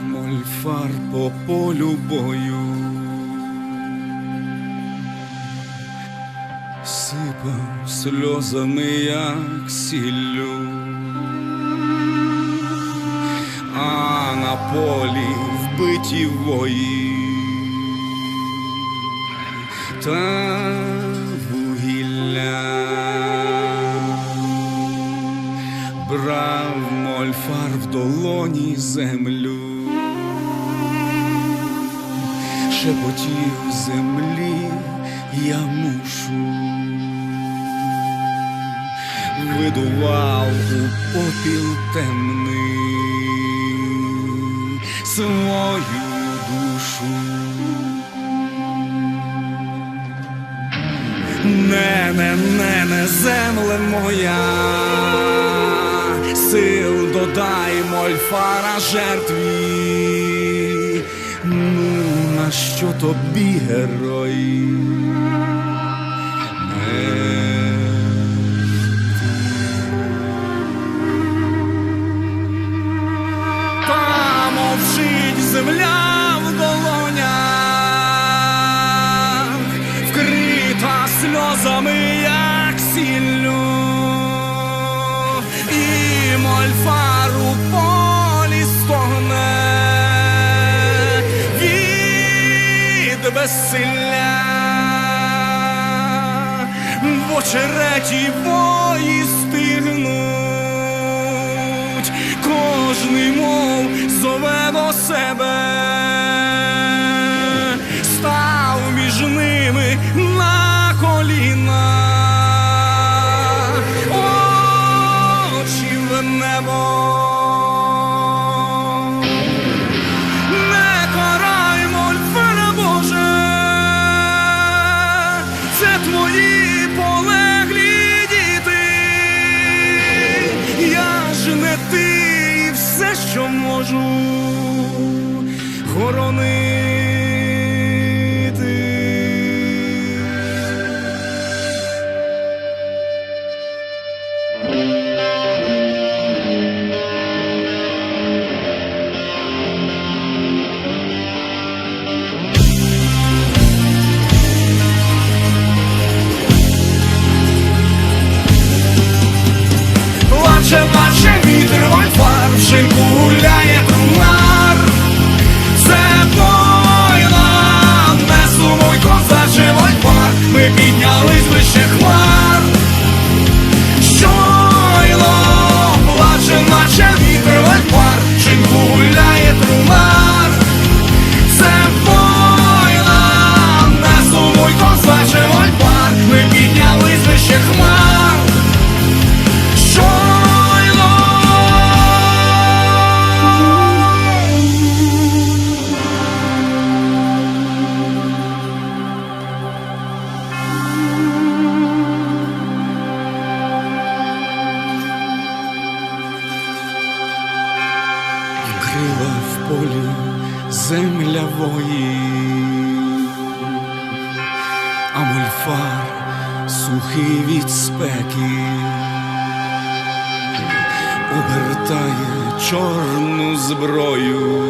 мольфар по полю бою. Сипав сльозами, як сіллю, а на полі вбиті вої. Та вугілля. Брав мольфар в долоні землю, шепотів землі я мушу, видував у попіл темний свою душу. Не, не, не, не, земле моя, сил додай мольфара жертві. Що тобі герої? Та мовчить земля безсилля, в очереті вої стигнуть, кожний мов зове до себе, можу хоронити. Плаче, плаче вітер, вольфар, вище хмар. Щойно Вкрила в полі земля вої, а мольфар сухий від спеки. Обертає чорну зброю